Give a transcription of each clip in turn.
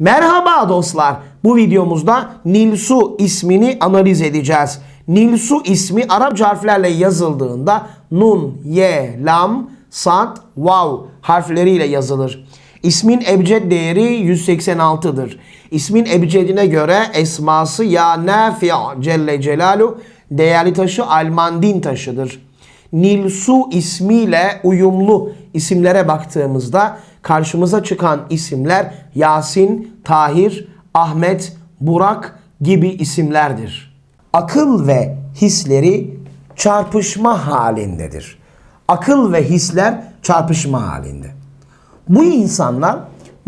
Merhaba dostlar. Bu videomuzda Nilsu ismini analiz edeceğiz. Nilsu ismi Arapça harflerle yazıldığında nun, ye, lam, sad, vav harfleriyle yazılır. İsmin ebced değeri 186'dır. İsmin ebcedine göre esması ya nafi' celle celalu değerli taşı almandin taşıdır. Nilsu ismiyle uyumlu isimlere baktığımızda karşımıza çıkan isimler Yasin, Tahir, Ahmet, Burak gibi isimlerdir. Akıl ve hisleri çarpışma halindedir. Akıl ve hisler çarpışma halinde. Bu insanlar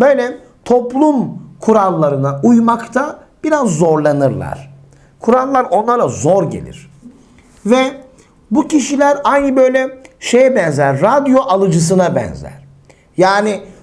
böyle toplum kurallarına uymakta biraz zorlanırlar. Kurallar onlara zor gelir. Ve bu kişiler aynı böyle şeye benzer, radyo alıcısına benzer. Yani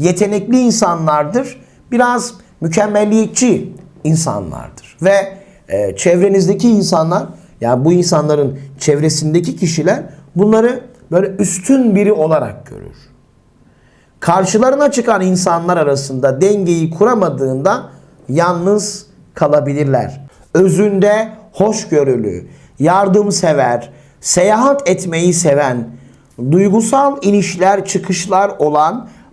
yetenekli insanlardır. Biraz mükemmelliyetçi insanlardır. Ve e, çevrenizdeki insanlar, yani bu insanların çevresindeki kişiler bunları böyle üstün biri olarak görür. Karşılarına çıkan insanlar arasında dengeyi kuramadığında yalnız kalabilirler. Özünde hoşgörülü, yardımsever, seyahat etmeyi seven, duygusal inişler çıkışlar olan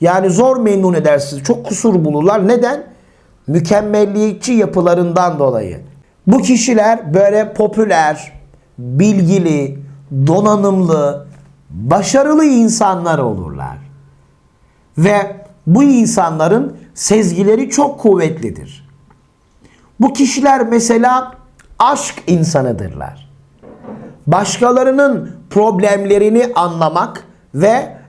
Yani zor memnun edersiniz. Çok kusur bulurlar. Neden? Mükemmelliyetçi yapılarından dolayı. Bu kişiler böyle popüler, bilgili, donanımlı, başarılı insanlar olurlar. Ve bu insanların sezgileri çok kuvvetlidir. Bu kişiler mesela aşk insanıdırlar. Başkalarının problemlerini anlamak ve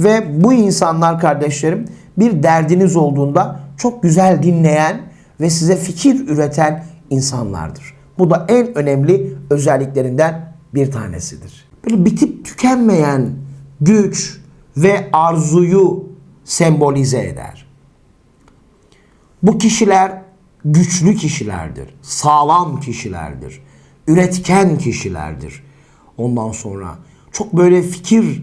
Ve bu insanlar kardeşlerim bir derdiniz olduğunda çok güzel dinleyen, ve size fikir üreten insanlardır. Bu da en önemli özelliklerinden bir tanesidir. Böyle bitip tükenmeyen güç ve arzuyu sembolize eder. Bu kişiler güçlü kişilerdir, sağlam kişilerdir, üretken kişilerdir. Ondan sonra çok böyle fikir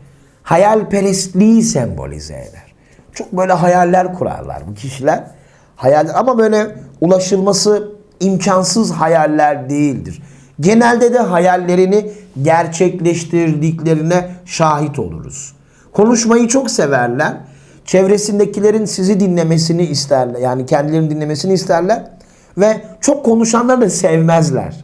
Hayalperestliği sembolize eder. Çok böyle hayaller kurarlar bu kişiler. Hayaller ama böyle ulaşılması imkansız hayaller değildir. Genelde de hayallerini gerçekleştirdiklerine şahit oluruz. Konuşmayı çok severler. Çevresindekilerin sizi dinlemesini isterler. Yani kendilerini dinlemesini isterler. Ve çok konuşanları da sevmezler.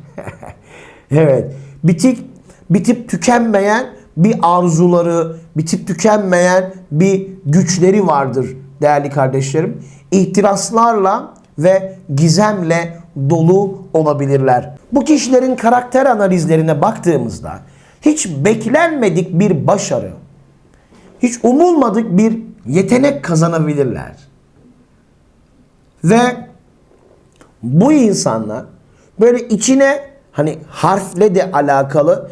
evet. Bitik, bitip tükenmeyen bir arzuları, bitip tükenmeyen bir güçleri vardır değerli kardeşlerim. İhtiraslarla ve gizemle dolu olabilirler. Bu kişilerin karakter analizlerine baktığımızda hiç beklenmedik bir başarı, hiç umulmadık bir yetenek kazanabilirler. Ve bu insanlar böyle içine hani harfle de alakalı